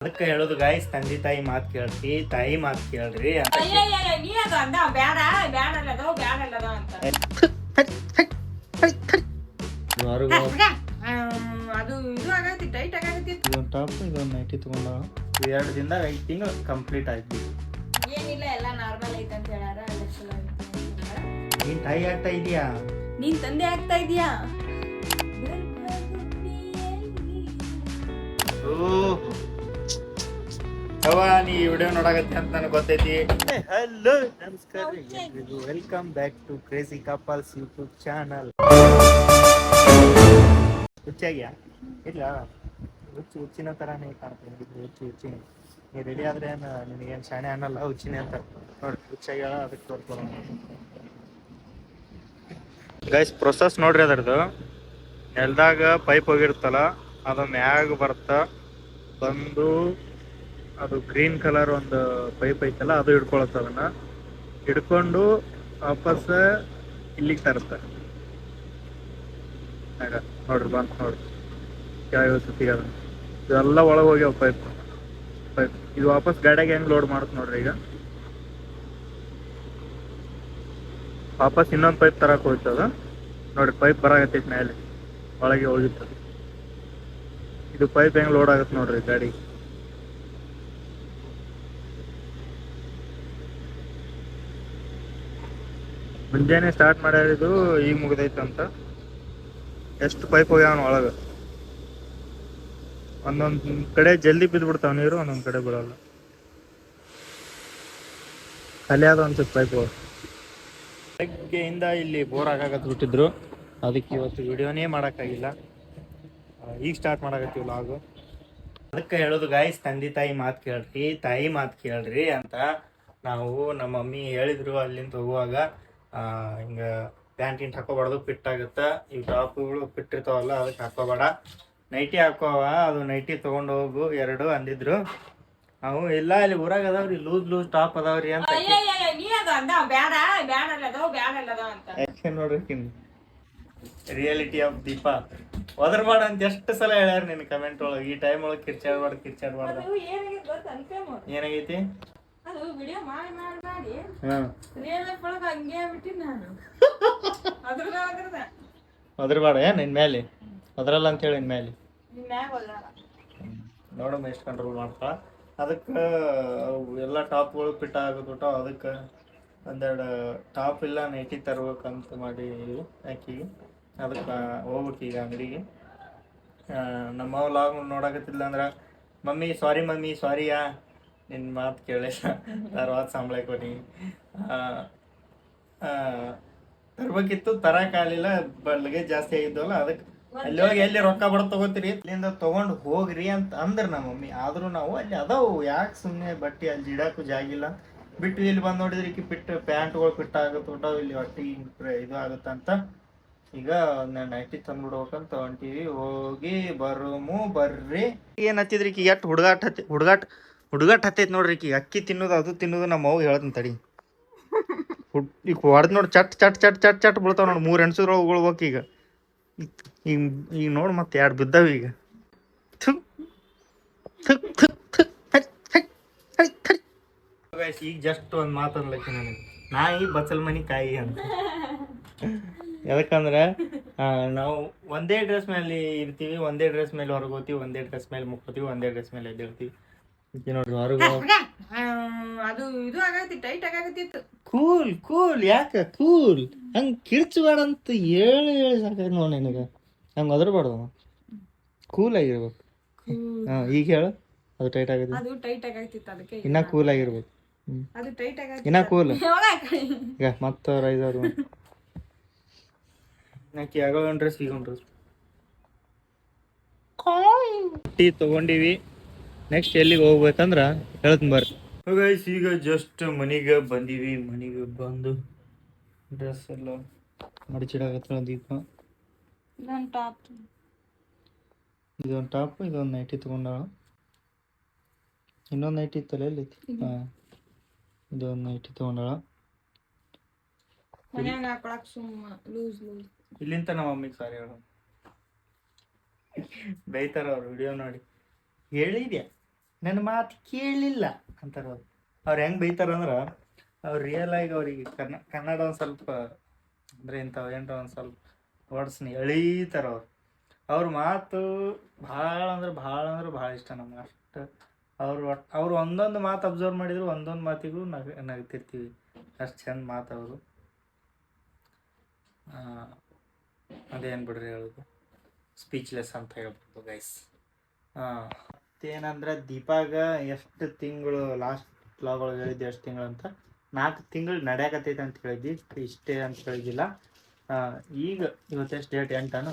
ಅದಕ್ಕೆ ಹೇಳೋದು ಗಾಯ್ಸ್ ತಂದೆ ತಾಯಿ ಮಾತು ಕೇಳ್ರಿ ತಾಯಿ ಮಾತು ಕೇಳ್ರಿ ಅಂತ. ಇದೊಂದು ಟಾಪ್ ಇದೊಂದು ನೈಟಿ ತೊಗೊಂಡ ಎರಡು ದಿನದಾಗ ಐದು ತಿಂಗಳು ಕಂಪ್ಲೀಟ್ ಆಯ್ತು. ಏನಿಲ್ಲ ಎಲ್ಲ ನಾರ್ಮಲ್ ಐತೆ ಅಂತ ಹೇಳಾರ. ನೀನ್ ತಾಯಿ ಆಗ್ತಾ ಇದೀಯಾ? ನೀನ್ ತಂದೆ ಆಗ್ತಾ ಇದೀಯಾ? ಅವ ನೀ ವಿಡಿಯೋ ನೋಡಾಕತ್ತಿ ಅಂತ ನನಗೆ ಗೊತ್ತೈತಿ. ಹಲೋ, ನಮಸ್ಕಾರ ಎಲ್ರಿಗೂ. Welcome back to Crazy Couples YouTube channel ಹುಚ್ಚಾಗ್ಯಾ? ಇಲ್ಲ, ಹುಚ್ಚು, ಹುಚ್ಚಿನ ತರಾನೇ ಕಾಣ್ತೀನಿ ಹುಚ್ಚು ಹುಚ್ಚಿನ ನೀ ರೆಡಿ ಆದ್ರೆ ಏನು ನಿನಗೇನು ಶಾಣೆ ಅನ್ನಲ್ಲ ಉಚ್ಚಿನೇ ಅಂತ. ನೋಡಿ ಹುಚ್ಚಾಗ್ಯಾಳ ಅದಕ್ಕೆ ತೋರ್ಕೊಳ್ಳೋಣ ಗೈಸ್ ಪ್ರೊಸೆಸ್ ನೋಡ್ರಿ ಅದರದು ನೆಲದಾಗ ಪೈಪ್ ಹೋಗಿರ್ತಲ್ಲ ಅದು ಮ್ಯಾಗ ಬರ್ತಾ ಬಂದು ಅದು ಗ್ರೀನ್ ಕಲರ್ ಒಂದು ಪೈಪ್ ಐತಲ್ಲ, ಅದು ಹಿಡ್ಕೊಳತ್ತ ಅದನ್ನ. ಹಿಡ್ಕೊಂಡು ವಾಪಸ್ ಇಲ್ಲಿಗೆ ತರುತ್ತೆ. ನೋಡ್ರಿ ಬಂತ ನೋಡ್ರಿ. ಯಾವ ಸುತ್ತಿಗೆ ಅದನ್ನ ಇದೆಲ್ಲ ಒಳಗೆ ಹೋಗ್ಯಾವ ಪೈಪ್. ಪೈಪ್. ಇದು ವಾಪಸ್ ಗಾಡಿಯಾಗ ಹೆಂಗ್ ಲೋಡ್ ಮಾಡುತ್ತೆ ನೋಡ್ರಿ ಈಗ. ವಾಪಸ್ ಇನ್ನೊಂದು ಪೈಪ್ ತರಕ್ ಹೋಯ್ತದ ನೋಡ್ರಿ, ಪೈಪ್ ಬರಾಕತ್ತೈತಿ ಮೇಲೆ ಒಳಗೆ ಹೋಗಿತ್ತು ಇದು ಪೈಪ್ ಹೆಂಗ್ ಲೋಡ್ ಆಗತ್ತೆ ನೋಡ್ರಿ ಗಾಡಿ ಮುಂಜಾನೆ ಸ್ಟಾರ್ಟ್ ಮಾಡಿದ್ದು ಈಗ ಮುಗ್ದೈತಂತ ಎಷ್ಟು ಪೈಪ್ ಹೋಗ್ಯಾವ ಒಳಗೆ. ಒಂದೊಂದು ಕಡೆ ಜಲ್ದಿ ಬಿದ್ದ್ಬಿಡ್ತಾವ ನೀರು, ಒಂದೊಂದು ಕಡೆ ಬಿಡೋಲ್ಲ ಖಾಲಿ ಆದ ಅನ್ಸುತ್ತೆ ಪೈಪ್ ಬೆಳಗ್ಗೆಯಿಂದ ಇಲ್ಲಿ ಬೋರ್ ಆಗಾಕತ್ ಬಿಟ್ಟಿದ್ರು. ಅದಕ್ಕೆ ಇವತ್ತು ವಿಡಿಯೋನೇ ಮಾಡೋಕ್ಕಾಗಿಲ್ಲ. ಈಗ ಸ್ಟಾರ್ಟ್ ಮಾಡಕತ್ತೀವಿ ಲಾಗು ಅದಕ್ಕೆ ಹೇಳೋದು ಗಾಯ್ಸ್ ತಂದೆ ತಾಯಿ ಮಾತು ಕೇಳ್ರಿ, ತಾಯಿ ಮಾತು ಕೇಳ್ರಿ ಅಂತ ನಾವು ನಮ್ಮ ಮಮ್ಮಿ ಹೇಳಿದ್ರು ಅಲ್ಲಿಂದ ಹೋಗುವಾಗ. ಹಿಂಗ ಪ್ಯಾಂಟ್ ಇಂಟ್ ಹಾಕೋಬಾರ್ದು ಫಿಟ್ ಆಗುತ್ತೆ. ಈ ಟಾಪ್ಗಳು ಫಿಟ್ ಇರ್ತಾವಲ್ಲ, ಅದಕ್ಕೆ ಹಾಕೋಬೇಡ. ನೈಟಿ ಹಾಕೋವ, ಅದು ನೈಟಿ ತಗೊಂಡು ಹೋಗು, ಎರಡು ಅಂದಿದ್ರು. ಅವು ಇಲ್ಲ ಇಲ್ಲಿ ಊರಾಗ ಅದಾವ್ರಿ, ಲೂಸ್ ಲೂಸ್ ಟಾಪ್ ಅದಾವ್ರಿ ಅಂತ. ಆಕ್ಷನ್ ನೋಡ್ರಿ ರಿಯಾಲಿಟಿ ಆಫ್ ದೀಪ ಮಾಡ ಅಂತ ಎಷ್ಟು ಸಲ ಹೇಳ್ಯಾರ ನಿನ್ ಕಮೆಂಟ್ ಒಳಗೆ ಈ ಟೈಮ್ ಒಳಗೆ ಕಿರ್ಚಾಡ್ಬಾರ್ದು ಕಿರ್ಚಾಡ್ಬಾರ್ದು ಏನಾಗೈತಿ ಅದು ವಿಡಿಯೋ ಮಾಡಿ ಮಾಡಿ ಮಾಡಿ. ಹ್ಮ್ ರಿಯಲ್ ಲೈಫ್ ಒಳಗೆ ಹಂಗೆ ಬಿಟ್ಟಿನಿ ನಾನು. ಅದ್ರದ ಅದ್ರದ ಒದರ್ಬೇಡ ನಿನ್ ಮೇಲೆ ಒದರಲ್ಲ ಅಂತ ಹೇಳಿ ನಿನ್ ಮೇಲೆ ನೋಡಮ್ಮ ಎಷ್ಟು ಕಂಟ್ರೋಲ್ ಮಾಡ್ತಾಳ ಅದಕ್ಕೆ ಎಲ್ಲ ಟಾಪ್ಗಳು ಪಿಟ್ ಅದಕ್ಕೆ ಒಂದೆರಡು ಟಾಪ್ ಇಲ್ಲ ನೈಟಿ ತರ್ಬೇಕಂತ ಮಾಡಿ ಆಕಿಗೆ ಅದಕ್ಕೆ ಹೋಗ್ಬೇಕು ಈಗ ಅಂಗಡಿಗೆ. ನಮ್ಮ ಲಾಗ್ ನೋಡಕತ್ತಿಲ್ಲ ಅಂದ್ರೆ ಮಮ್ಮಿ ಸಾರಿ ಮಮ್ಮಿ ಸಾರಿಯಾ ನಿನ್ನ ಮಾತು ಕೇಳಿಲ್ಲ ತರ್ವಾದ ಸಂಬಳ ಕೊಡಿ. ತರ್ಬೇಕಿತ್ತು ತರಕಾಲಿಲ್ಲ ಬಲ್ಗೆ ಜಾಸ್ತಿ ಆಗಿದ್ದಲ್ಲ ಅದಕ್ಕೆ ಅಲ್ಲಿ ಹೋಗಿ ಎಲ್ಲಿ ರೊಕ್ಕ ಬಡ ತಗೋತೀರಿ? ಇಲ್ಲಿಂದ ತಗೊಂಡು ಹೋಗ್ರಿ ಅಂತ ಅಂದ್ರ ನಮ್ಮ ಮಮ್ಮಿ. ಆದರೂ ನಾವು ಅಲ್ಲಿ ಅದಾವು. ಯಾಕೆ ಸುಮ್ಮನೆ ಬಟ್ಟೆ ಅಲ್ಲಿ ಇಡಕ್ಕೂ ಜಾಗಿಲ್ಲ. ಬಿಟ್ಟು ಇಲ್ಲಿ ಬಂದು ನೋಡಿದ್ರೆ ಈಗ ಪಿಟ್ ಪ್ಯಾಂಟ್ಗಳು ಫಿಟ್ ಆಗುತ್ತೆ. ಊಟ ಇಲ್ಲಿ ಹೊಟ್ಟಿ ಇದು ಆಗುತ್ತಂತ ಈಗ ನೈಟಿ ತಂದು ಬಿಡ್ಬೇಕಂತ ಹೊಂಟೀವಿ. ಹೋಗಿ ಬರೋಮು ಬರ್ರಿ. ಏನು ಹಚ್ಚಿದ್ರಿ ಈಗ ಎಟ್ ಹುಡುಗಾಟ ಹತ್ತಿ ಹುಡುಗಾಟ ಹುಡುಗಾಟ ಹತ್ತೈತಿ ನೋಡ್ರಿ ಈಕಿ ಅಕ್ಕಿ ತಿನ್ನೋದು ಅದು ತಿನ್ನೋದು ನಮ್ಮ ಅವ್ವ ಹೇಳ್ತೀನಿ ತಡಿ. ಈಗ ಹೊಡೆದ್ ನೋಡಿ ಚಟ್ ಚಟ್ ಚಟ್ ಚಟ್ ಚಟ್ ಬೀಳ್ತಾವ ನೋಡಿ ಮೂರು ಹೆಣ್ಸುದ್ರೊಳಗೆ ಉಳ್ಬೇಕು ಈಗ. ಈಗ ಈಗ ನೋಡಿ ಮತ್ತೆ ಎರಡು ಬಿದ್ದಾವ ಈಗ. ಈಗ ಜಸ್ಟ್ ಒಂದು ಮಾತು ನನಗೆ ನನಗೆ ನಾಯಿ ಬಚ್ಚಲ್ ಮನಿ ಕಾಯಿ ಅಂತ. ಯಾಕಂದ್ರೆ ನಾವು ಒಂದೇ ಡ್ರೆಸ್ ಮೇಲೆ ಇರ್ತೀವಿ, ಒಂದೇ ಡ್ರೆಸ್ ಮೇಲೆ ಹೊರಗೋತೀವಿ ಒಂದೇ ಡ್ರೆಸ್ ಮೇಲೆ ಮುಕ್ಕೋತೀವಿ, ಒಂದೇ ಡ್ರೆಸ್ ಮೇಲೆ ಎದ್ದಿರ್ತೀವಿ ನೋಡ್ರಿ ಹೊರಗೆ ಅದು ಇದು ಆಗೈತಿ ಟೈಟ್ ಆಗತ್ತಿತ್ತು ಕೂಲ್ ಕೂಲ್ ಯಾಕೆ? ಕೂಲ್ ಹಂಗೆ ಕಿರ್ಚಬೇಡ ಅಂತ ಹೇಳಿ ಹೇಳಿ ಸಾಕಾಗ ನೋಡಿ ನಿನಗೆ. ಹಂಗೆ ಅದರಬಾರ್ದು ಕೂಲ್ ಆಗಿರ್ಬೇಕು. ಹಾ ಈಗ ಹೇಳು. ಅದು ಟೈಟ್ ಆಗಿದೆ ಅದು ಟೈಟ್ ಆಗತ್ತಿತ್ತು ಅದಕ್ಕೆ ಇನ್ನ ಕೂಲ್ ಆಗಿರ್ಬೇಕು. ಅದು ಟೈಟ್ ಆಗೈತಿ ಇನ್ನ ಕೂಲ್ ಈಗ ಮತ್ತೆ ರೈಸ್ ಅವ್ರು ನಾಕಿ ಆಗೋ ಡ್ರೆಸ್ ಈಗ ಡ್ರೆಸ್ ಟೀ ತಗೊಂಡಿವಿ. ನೆಕ್ಸ್ಟ್ ಎಲ್ಲಿಗೆ ಹೋಗ್ಬೇಕಂದ್ರ ಹೇಳ್ತೀನಿ ಬರ್ರಿ. ಗೈಸ್ ಈಗ ಜಸ್ಟ್ ಮನೆಗೆ ಬಂದೀವಿ. ಮನೆಗೆ ಬಂದು ಡ್ರೆಸ್ ಎಲ್ಲ ಮಡಿಚಿಡಾಕತ್ರ ದೀಪ. ಇದೊಂದು ಟಾಪ್ ಇದೊಂದು ಟಾಪ್ ಇದೊಂದು ನೈಟಿ ತಗೊಂಡಾಳ. ಇನ್ನೊಂದು ನೈಟಿ ಇತ್ತಲ್ಲ ಎಲ್ಲೈತಿ ಹಾಂ. ಇದೊಂದು ನೈಟಿ ತಗೊಂಡಾಳ. ಮನ್ಯಾಗ ಹಾಕೊಳಕ್ ಸುಮ್ಮ ಲೂಸ್ ಲೂಸ್ ಇಲ್ಲಿಂದ ನಮ್ಮ ಮಮ್ಮಿಗೆ ಸಾರಿ ಹೇಳು ಬೈತಾರ ಅವ್ರು ವಿಡಿಯೋ ನೋಡಿ. ಹೇಳಿದ್ಯಾ? ನನ್ನ ಮಾತು ಕೇಳಲಿಲ್ಲ ಅಂತಾರೆ ಅವ್ರು ಅವ್ರು ಹೆಂಗೆ ಬೈತಾರಂದ್ರೆ ಅವ್ರು ರಿಯಲ್ ಆಗಿ ಅವ್ರಿಗೆ ಕನ್ನ ಕನ್ನಡ ಒಂದು ಸ್ವಲ್ಪ ಅಂದರೆ ಇಂಥವು ಏನರ ಒಂದು ಸ್ವಲ್ಪ ವರ್ಡ್ಸ್ನ ಎಳೀತಾರ ಅವ್ರು. ಅವ್ರ ಮಾತು ಭಾಳ ಅಂದ್ರೆ ಭಾಳ ಅಂದ್ರೆ ಭಾಳ ಇಷ್ಟ ನಮ್ಗೆ. ಅಷ್ಟು ಅವ್ರು ಒಟ್ಟು ಅವ್ರು ಒಂದೊಂದು ಮಾತು ಅಬ್ಸರ್ವ್ ಮಾಡಿದ್ರು ಒಂದೊಂದು ಮಾತಿಗೂ ನಗ, ನಗ್ತಿರ್ತೀವಿ. ಅಷ್ಟು ಚಂದ ಮಾತು ಅವರು. ಅದೇನು ಬಿಡ್ರಿ ಹೇಳೋದು? ಸ್ಪೀಚ್ಲೆಸ್ ಅಂತ ಹೇಳ್ಬೋದು ಗೈಸ್ ಮತ್ತೇನಂದ್ರೆ ದೀಪಾಗ ಎಷ್ಟು ತಿಂಗಳು ಲಾಸ್ಟ್ ಬ್ಲಾಗ್ ಒಳಗೆ ಹೇಳಿದ್ದೆ ಎಷ್ಟು ತಿಂಗಳು ಅಂತ? ನಾಲ್ಕು ತಿಂಗಳು ನಡೆಯಕತ್ತೈತೆ ಅಂತ ಹೇಳಿದ್ವಿ. ಇಷ್ಟೇ ಅಂತ ಹೇಳಿದ್ದಿಲ್ಲ. ಈಗ ಇವತ್ತೆಷ್ಟು ಡೇಟ್ ಎಂಟನು?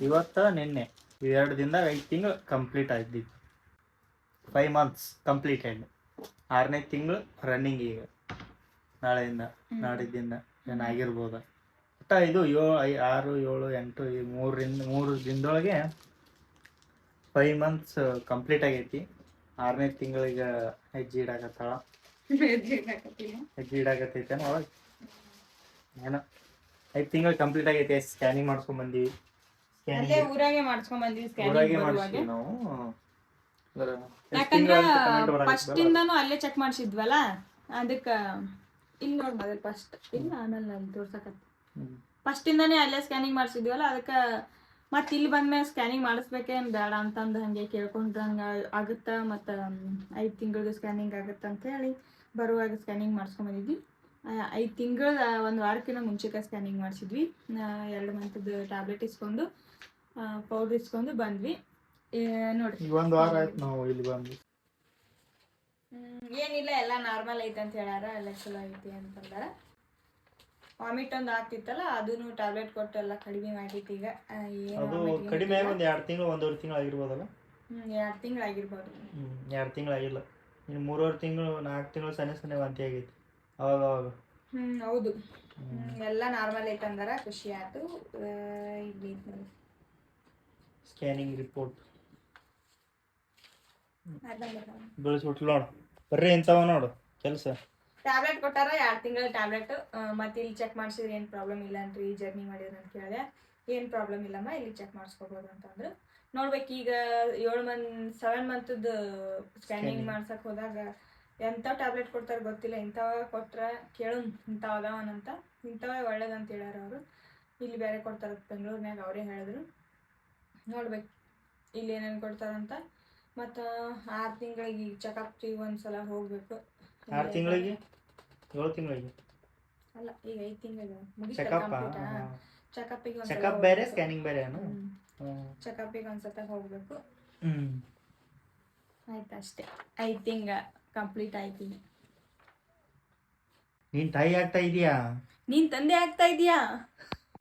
ಇವತ್ತು ನಿನ್ನೆ. ಎರಡು ದಿನದಾಗ ಐದು ತಿಂಗಳು ಕಂಪ್ಲೀಟ್ ಆಗಿದ್ವಿ ಫೈವ್ ಮಂತ್ಸ್ ಕಂಪ್ಲೀಟ್ ಕಂಪ್ಲೀಟೆಡ್ ಆರನೇ ತಿಂಗಳು ರನ್ನಿಂಗ್ ಈಗ. ನಾಳೆಯಿಂದ ನಾಡಿದ್ದಿಂದ ಏನಾಗಿರ್ಬೋದು ಒಟ್ಟ ಇದು ಏಳು ಐ ಆರು ಏಳು ಎಂಟು ಈ ಮೂರರಿಂದ ಮೂರು ದಿನದೊಳಗೆ ಫೈವ್ ಮಂತ್ಸ್ ಕಂಪ್ಲೀಟ್ ಆಗೈತಿ. ಆರನೇ ತಿಂಗಳಿಗೆ ಹೆಜ್ಜೆ ಇಡಾಕತ್ತಾಳ. ಹೆಜ್ಜೆ ಇಡಾಕತ್ತೈತೆ ಒಳಗೆ ಏನೋ. ಐದು ತಿಂಗಳು ಕಂಪ್ಲೀಟ್ ಆಗೈತಿ ಸ್ಕ್ಯಾನಿಂಗ್ ಮಾಡ್ಸ್ಕೊಂಡ್ ಬಂದೀವಿ. ಅಲ್ಲೇ ಸ್ಕ್ಯಾನಿಂಗ್ ಊರಾಗೆ ಮಾಡ್ಸ್ಕೊಂಡ್ ಬಂದಿವಿ ಊರಾಗೆ ಸ್ಕ್ಯಾನಿಂಗ್ ಮಾಡಿಸ್ತೀವಿ ನಾವು. ಅದ್ರ ಎಷ್ಟ್ ಯಾಕಂದ್ರ ಫಸ್ಟ್? ಇಂದಾನು ಅಲ್ಲೇ ಚೆಕ್ ಮಾಡ್ಸಿದ್ವಲ್ಲ? ಅದಕ್ಕ ಇಲ್ಲಿ ನೋಡ್ ಮೊದಲ್ ಫಸ್ಟ್ ಇಲ್ಲ ಆಮೇಲೆ ನಾನು ತೋರ್ಸಕತ್ತ. ಹ್ಮ್. ಫಸ್ಟ್ ಇಂದಾನೇ ಅಲ್ಲೇ ಸ್ಕ್ಯಾನಿಂಗ್ ಮಾಡ್ಸಿದ್ವಲ್ಲ ಅದಕ್ಕ ಮತ್ ಇಲ್ಲಿ ಬಂದ್ಮೇಲೆ ಸ್ಕ್ಯಾನಿಂಗ್ ಮಾಡಿಸ್ಬೇಕೇನ್ ಬೇಡ ಅಂತಂದು ಹಂಗೆ ಕೇಳ್ಕೊಂಡ್ರ ಹಂಗ ಆಗುತ್ತ ಮತ್ತ ಐದ್ ತಿಂಗಳಿಗೆ ಸ್ಕ್ಯಾನಿಂಗ್ ಆಗುತ್ತೆ ಅಂತ ಹೇಳಿ ಬರುವಾಗ ಸ್ಕ್ಯಾನಿಂಗ್ ಮಾಡಿಸ್ಕೊಂಡಿದ್ವಿ ಐದು ತಿಂಗಳ ಒಂದು ವಾರಕ್ಕಿಂತ ಮುಂಚೆಗೆ ಸ್ಕ್ಯಾನಿಂಗ್ ಮಾಡಿಸಿದ್ವಿ. ಎರಡು ಮಂತದ ಟ್ಯಾಬ್ಲೆಟ್ ಇಸ್ಕೊಂಡು ಪೌಡರ್ ಇಸ್ಕೊಂಡು ಬಂದ್ವಿ. ನೋಡಿ. ನೋಡ್ರಿ ವಾರ ಆಯ್ತು ನಾವು ಇಲ್ಲಿ ಏನಿಲ್ಲ ಎಲ್ಲ ನಾರ್ಮಲ್ ಐತೆ ಅಂತ ಹೇಳ್ಯಾರ ಎಲ್ಲ ಚಲೋ ಐತಿ ಅಂತಂದಾರ ವಾಮಿಟ್ ಒಂದು ಆಗ್ತಿತ್ತಲ್ಲ ಅದನ್ನು ಟ್ಯಾಬ್ಲೆಟ್ ಕೊಟ್ಟು ಎಲ್ಲ ಕಡಿಮೆ ಆಗೈತಿ ಈಗ. ಅದು ಕಡಿಮೆ. ಒಂದ್ ಎರಡು ತಿಂಗಳು ಒಂದೂವರೆ ತಿಂಗಳು ಆಗಿರ್ಬೋದಲ್ಲ? ಎರಡ್ ಎರಡು ತಿಂಗಳು ಆಗಿರ್ಬೋದು. ಹ್ಞೂ ಎರಡು ತಿಂಗಳು ಆಗಿಲ್ಲ. ಇನ್ನು ಮೂರುವರೆ ತಿಂಗಳು ನಾಲ್ಕು ತಿಂಗಳು ಸಣ್ಣ ಸಣ್ಣ ವಾಂತಿ ಆಗೈತಿ ಅವಾಗ ಅವಾಗ. ಹ್ಮ್ ಹೌದು. ಎಲ್ಲ ನಾರ್ಮಲ್ ಐತೆ ಅಂದ್ರೆ ಖುಷಿ ಆಯ್ತು. ಇಲ್ಲಿ ಸ್ಕ್ಯಾನಿಂಗ್ ರಿಪೋರ್ಟ್ ಬೆಳೆಸ್ಬಿಟ್ಲು ನೋಡು. ಬರ್ರಿ ಇಂಥವ ನೋಡು ಕೆಲಸ. ಟ್ಯಾಬ್ಲೆಟ್ ಕೊಟ್ಟಾರ ಎರಡು ತಿಂಗಳ ಟ್ಯಾಬ್ಲೆಟ್ ಮತ್ತೆ ಇಲ್ಲಿ ಚೆಕ್ ಮಾಡಿಸಿದ್ರೆ ಏನು ಪ್ರಾಬ್ಲಮ್ ಇಲ್ಲ ಅಂತ ರೀ ಜರ್ನಿ ಮಾಡಿದ್ರೆ ಅಂತ ಕೇಳಿದೆ. ಏನು ಪ್ರಾಬ್ಲಮ್ ಇಲ್ಲಮ್ಮ ಇಲ್ಲಿ ಚೆಕ್ ಮಾಡಿಸ್ಕೋಬೋದು ಅಂತಂದ್ರು ನೋಡ್ಬೇಕು ಈಗ ಏಳು ಮಂತ್ ಸೆವೆನ್ ಮಂತದ್ದು ಸ್ಕ್ಯಾನಿಂಗ್ ಮಾಡ್ಸಕ್ಕೆ ಮಾಡ್ಸಕ್ ಹೋದಾಗ ಎಂಥ ಟ್ಯಾಬ್ಲೆಟ್ ಕೊಡ್ತಾರೆ ಗೊತ್ತಿಲ್ಲ ಇಂಥವ ಕೊಟ್ರ ಕೇಳು ಇಂಥವ ಅದಾವನಂತ ಇಂಥವೇ ಒಳ್ಳೇದಂತ ಹೇಳ್ಯಾರ ಅವರು. ಇಲ್ಲಿ ಬೇರೆ ಕೊಡ್ತಾರ ಬೆಂಗಳೂರಿನಾಗ ಅವರೇ ಹೇಳಿದ್ರು. ನೋಡ್ಬೇಕು ಇಲ್ಲಿ ಏನೇನು ಕೊಡ್ತಾರಂತ ಮತ್ತು ಆರು ತಿಂಗಳಿಗೆ ಚೆಕಪ್ ಒಂದು ಸಲ ಹೋಗಬೇಕು. ಆರು ತಿಂಗಳಿಗೆ? ಏಳು ತಿಂಗಳಿಗೆ ಅಲ್ಲ ಈಗ ಐದು ತಿಂಗಳು ಚೆಕಪ್ ಚೆಕಪ್ಪಿಗೆ ಚೆಕಪ್ ಬೇರೆ ಸ್ಕ್ಯಾನಿಂಗ್ ಬೇರೆ ಏನು? ಚೆಕಪ್ಪಿಗೆ ಒಂದ್ಸತ ಹೋಗ್ಬೇಕು. ಹ್ಮ್. ಆಯ್ತು ಅಷ್ಟೇ. ಐದು ತಿಂಗ ಕಂಪ್ಲೀಟ್ ಆಯ್ತು ಈಗ. ನೀನ್ ತಾಯಿ ಆಗ್ತಾ ಇದೀಯಾ? ನೀನ್ ತಂದೆ ಆಗ್ತಾ ಇದೀಯಾ?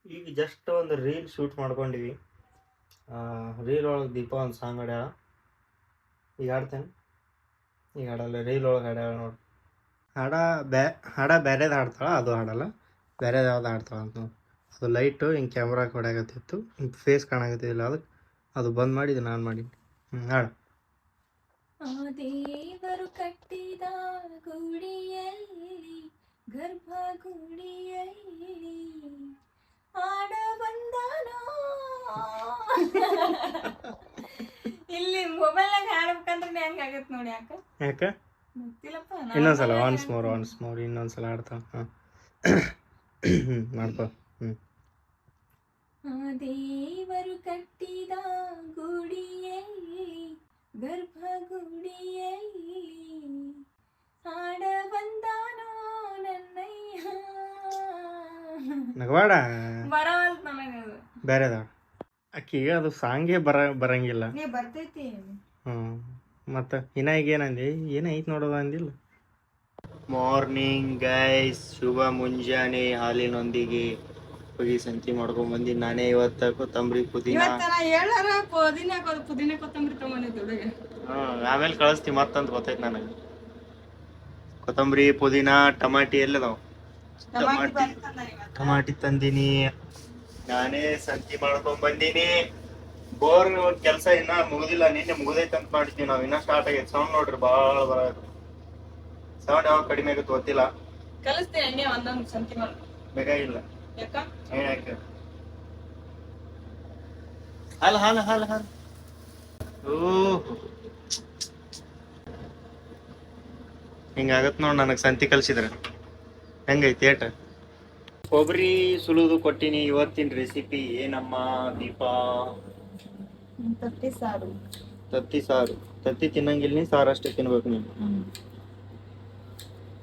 ಈಗ ಜಸ್ಟ್ ಒಂದು ರೀಲ್ ಶೂಟ್ ಮಾಡ್ಕೊಂಡಿವಿ. ರೀಲ್ ಒಳಗೆ ದೀಪ ಒಂದು ಸಾಂಗ್ ಹಾಡ್ಯಾಳ ಈಗ ಹಾಡ್ತೇನೆ. ಈಗ ಹಾಡಲ್ಲ ರೀಲ್ ಒಳಗೆ ಹಾಡ್ಯಾಳ ನೋಡಿ. ಹಾಡ ಬ್ಯಾ ಹಾಡ ಬೇರೆದು ಹಾಡ್ತಾಳ ಅದು ಹಾಡಲ್ಲ. ಬೇರೆದು ಯಾವ್ದು ಹಾಡ್ತಾಳ ಅಂತ ನೋಡಿ. ಅದು ಲೈಟು ಹಿಂಗೆ ಕ್ಯಾಮ್ರಾ ಕೊಡಾಗತ್ತಿತ್ತು ಹಿಂಗೆ ಫೇಸ್ ಕಾಣಾಗತ್ತಿಲ್ಲ ಅದಕ್ಕೆ ಅದು ಬಂದ್ ಮಾಡಿ ಇದು ನಾನು ಮಾಡಿ ಹ್ಞೂ ಹಾಡು. ಆ ದೇವರು ಕಟ್ಟಿದ ಗುಡಿಯಲ್ಲಿ ಗರ್ಭ ಗುಡಿಯಲ್ಲಿ ಆಡ ಬಂದನೋ? ಇಲ್ಲಿ ಮೊಬೈಲ್ನಾಗ ಹಾಡ್ಬೇಕಂದ್ರೆ ಹೆಂಗಾಗತ್ತೆ ನೋಡಿ ಯಾಕ? ಯಾಕೆ? ಇನ್ನೊಂದ್ಸಲ ಒನ್ಸ್ ಮೋರ್. ಒನ್ಸ್ ಮೋರ್ ಇನ್ನೊಂದ್ಸಲ ಹಾಡ್ತಾಳ ಹಾಂ ಹ್ಞೂ ಮಾಡ್ಕೊ. ಹ್ಞೂ ಆ ದೇವರು ಕಟ್ಟಿದ ಗುಡಿಯಲ್ಲಿ ಗರ್ಭ ಗುಡಿಯಲ್ಲಿ ಆಡ ಬಂದಾನೋ ನನ್ನಯ್ಯ. ನಗವಾಡ? ಬರವಲ್ತ್ ನನಗದು ಬೇರೆದ? ಅಕ್ಕಿಗೆ ಅದು ಸಾಂಗೇ ಬರ ಬರಂಗಿಲ್ಲ. ನೀ ಬರ್ತೈತಿ ಹ್ಞೂ ಮತ್ತು ಇನ್ನ ಈಗ ಏನಂದಿ? ಏನೈತ್ ನೋಡೋದು ಅಂದಿಲ್ಲ? ಮಾರ್ನಿಂಗ್ ಗೈಸ್ ಶುಭ ಮುಂಜಾನೆ ಹಾಲಿನೊಂದಿಗೆ ಹೋಗಿ ಸಂತಿ ಮಾಡ್ಕೊಂಡ್ ಬಂದಿ ನಾನೇ ಇವತ್ತ ಕೊತ್ತಂಬರಿ ಪುದೀನ. ಇವತ್ತ ನಾ ಹೇಳಾರ ಪುದೀನ ಕೊ- ಪುದೀನ ಕೊತ್ತಂಬರಿ ತಗೊಂಡಿದ್ದು ಹುಡುಗ. ಹ್ಮ್ ಆಮೇಲೆ ಕಳಿಸ್ತಿ ಮತ್ತಂತ ಗೊತ್ತೈತಿ ನನಗೆ. ಕೊತ್ತಂಬರಿ ಪುದೀನ ಟಮಾಟಿ ಎಲ್ಲದಾವ ಟಮಾಟಿ ಟಮಾಟಿ ತಂದಿನಿ. ನಾನೇ ಸಂತಿ ಮಾಡ್ಕೊಂಡ್ ಬಂದೀನಿ. ಬೋರ್ ಕೆಲಸ ಇನ್ನ ಮುಗುದಿಲ್ಲ ನಿನ್ನೆ ಮುಗುದೈತೆ ಅಂತ ಮಾಡಿದ್ವಿ ನಾವ್. ಇನ್ನ ಸ್ಟಾರ್ಟ್ ಆಗೈತೆ. ಸೌಂಡ್ ನೋಡ್ರಿ ಬಾಳ ಬರ ಸೌಂಡ್ ಯಾವಾಗ ಕಡಿಮೆ ಆಗುತ್ತೆ ಗೊತ್ತಿಲ್ಲ. ಕಲಿಸ್ತೀನಿ ಹಂಗೆ? ಒಂದೊಂದು ಸಂತಿ ಮಾಡಿ. ಬೇಕಾಗಿಲ್ಲ ಯಾಕ ಏನ್ ಯಾಕೆ? ಹಾಲು ಹಾಲು ಹಾಲು ಹಾಲು. ಓಹ್. ಹಿಂಗಾಗತ್ ನೋಡ್ ನನಗೆ ಸಂತಿ ಕಲ್ಸಿದ್ರ. ಹೆಂಗೈತಿ ಏಟ? ಕೊಬ್ಬರಿ ಸುಲಿದು ಕೊಟ್ಟಿನಿ ಇವತ್ತಿನ ರೆಸಿಪಿ ಏನಮ್ಮ ದೀಪಾ? ತತ್ತಿ ಸಾರು. ತತ್ತಿ ಸಾರು. ತತ್ತಿ ತಿನ್ನಂಗಿಲ್ಲ ನೀ ಸಾರು ಅಷ್ಟೇ ತಿನ್ಬೇಕು ನೀನು.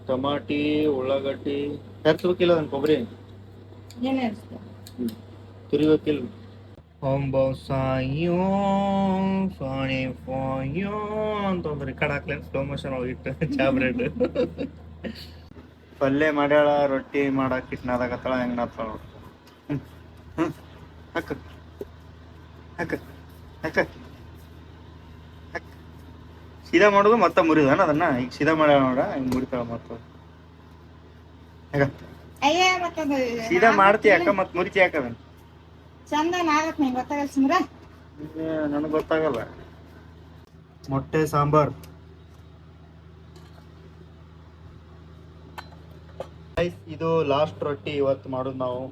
ಟಮಾಟಿ ಉಳ್ಳಾಗಡ್ಡಿ ಹರ್ಸ್ಬೇಕಿಲ್ಲ ಅದನ್ನ ಕೊಬ್ಬರಿ? ಏನೇ ತುರಿಬೇಕಿಲ್ಲ ಒಂಬ ಸಾಯೋ ಸಾಣಿ ಫಾಯೋ ಅಂತ ಒಂದು ರೆಕಾರ್ಡ್ ಹಾಕ್ಲೇನು ಸ್ಲೋ ಮೋಷನ್ ಒಳಗಿಟ್ಟು ಚಾ ಬ್ರೆಡ್. ಪಲ್ಯ ಮಾಡ್ಯಾಳ ರೊಟ್ಟಿ ಮಾಡಾಕ ಇಟ್ಟು ನಾದಾಗತ್ತಾಳ ಹೆಂಗ್ ನಾತ್ತಾಳ ಹಾಕ. ಹಕ್ಕ ಸೀದಾ ಮಾಡೋದು ಮತ್ತೆ ಮುರಿದಾನ ಅದನ್ನ? ಈಗ ಸೀದಾ ಮಾಡ ನೋಡ ಹಿಂಗ್ ಮುರಿತಾಳ ಮತ್ತ ಸೀದಾ ಮಾಡ್ತಿ ಅಕ್ಕ ಮತ್ ಮುರಿತಿ ಯಾಕ ಅದನ್ನ? ಚಂದ ನಿಂಗೆ ಗೊತ್ತಾಗಲ್ಲ ಸುಮ್ರ? ನನಗೆ ಗೊತ್ತಾಗಲ್ಲ. ಮೊಟ್ಟೆ ಸಾಂಬಾರ್. ಇದು ಲಾಸ್ಟ್ ರೊಟ್ಟಿ ಇವತ್ತು ಮಾಡೋದು ನಾವು.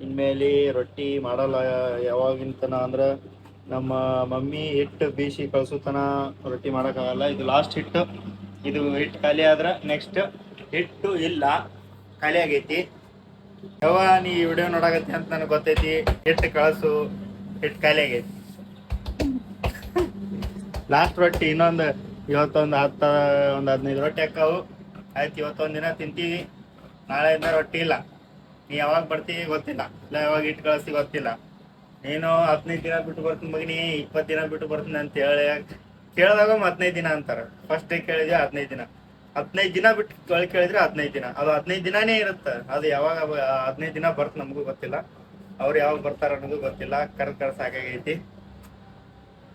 ಇನ್ಮೇಲೆ ರೊಟ್ಟಿ ಮಾಡಲ್ಲ ಯಾವಾಗಿಂತನ ಅಂದ್ರೆ ನಮ್ಮ ಮಮ್ಮಿ ಹಿಟ್ಟು ಬೀಸಿ ಕಳ್ಸುತನ ರೊಟ್ಟಿ ಮಾಡೋಕ್ಕಾಗಲ್ಲ. ಇದು ಲಾಸ್ಟ್ ಹಿಟ್ಟು ಇದು ಹಿಟ್ಟು ಖಾಲಿ ಆದ್ರೆ ನೆಕ್ಸ್ಟ್ ಹಿಟ್ಟು ಇಲ್ಲ. ಖಾಲಿ ಆಗೈತಿ. ಯಾವ ನೀ ವಿಡಿಯೋ ನೋಡಾಕತ್ತಿ ಅಂತ ನನಗೆ ಗೊತ್ತೈತಿ. ಹಿಟ್ಟು ಕಳಿಸು. ಹಿಟ್ಟು ಖಾಲಿ ಆಗೈತಿ. ಲಾಸ್ಟ್ ರೊಟ್ಟಿ ಇನ್ನೊಂದು ಇವತ್ತೊಂದು ಹತ್ತು, ಒಂದು ಹದಿನೈದು ರೊಟ್ಟಿ ಹಾಕಾವು ಆಯ್ತು, ಇವತ್ತೊಂದು ದಿನ ತಿಂತೀವಿ. ನಾಳೆಯಿಂದ ರೊಟ್ಟಿ ಇಲ್ಲ. ನೀ ಯಾವಾಗ ಬರ್ತೀವಿ ಗೊತ್ತಿಲ್ಲ. ಇಲ್ಲ, ಯಾವಾಗ ಇಟ್ಟು ಕಳಿಸ್ತೀವಿ ಗೊತ್ತಿಲ್ಲ. ನೀನು ಹದಿನೈದು ದಿನ ಬಿಟ್ಟು ಬರ್ತೀನಿ ಮಗನಿ, ಇಪ್ಪತ್ತು ದಿನ ಬಿಟ್ಟು ಬರ್ತೀನಿ ಅಂತ ಹೇಳಿ ಕೇಳಿದಾಗ ಹದಿನೈದು ದಿನ ಅಂತಾರೆ. ಫಸ್ಟ್ ಡೇ ಕೇಳಿದ್ರೆ ಹದಿನೈದು ದಿನ? ಹದಿನೈದು ದಿನ ಬಿಟ್ಟು ಕೇಳಿ ಕೇಳಿದ್ರೆ ಹದಿನೈದು ದಿನ. ಅದು ಹದಿನೈದು ದಿನಾನೇ ಇರುತ್ತೆ. ಅದು ಯಾವಾಗ ಹದಿನೈದು ದಿನ ಬರ್ತ ನಮಗೂ ಗೊತ್ತಿಲ್ಲ. ಅವ್ರು ಯಾವಾಗ ಬರ್ತಾರ ಅನ್ನೋದು ಗೊತ್ತಿಲ್ಲ. ಕರ್ ಕರ್ ಸಾಕಾಗೈತಿ.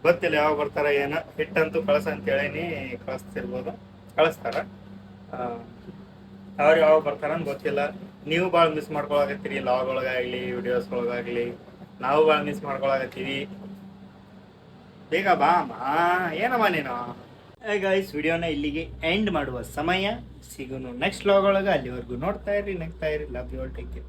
ಗೊತ್ತಿಲ್ಲ ಯಾವಾಗ ಬರ್ತಾರ, ಏನ. ಹಿಟ್ಟಂತೂ ಕಳ್ಸ ಅಂತ ಹೇಳೀನಿ. ಕಳಿಸ್ತಿರ್ಬೋದು. ಕಳಿಸ್ತಾರ. ಅವ್ರು ಯಾವಾಗ ಬರ್ತಾರ ಅಂತ ಗೊತ್ತಿಲ್ಲ. ನೀವು ಭಾಳ ಮಿಸ್ ಮಾಡ್ಕೊಳಕತ್ತೀರಿ. ಲಾಗ್ ಒಳಗಾಗ್ಲಿ ವಿಡಿಯೋಸ್ ಒಳಗಾಗ್ಲಿ. ನಾವು ಭಾಳ ಮಿಸ್ ಮಾಡ್ಕೊಳಕತ್ತೀವಿ. ಬೇಗ ಬಾ ಏನಮ್ಮ ನೀನು? ಗೈಸ್ ವಿಡಿಯೋನ ಇಲ್ಲಿಗೆ ಎಂಡ್ ಮಾಡುವ ಸಮಯ. ಸಿಗೋನು ನೆಕ್ಸ್ಟ್ ಲಾಗ್ ಒಳಗೆ. ಅಲ್ಲಿವರೆಗೂ ನೋಡ್ತಾ ಇರಿ ನೆಗ್ತಾ ಇರಿ love you all take care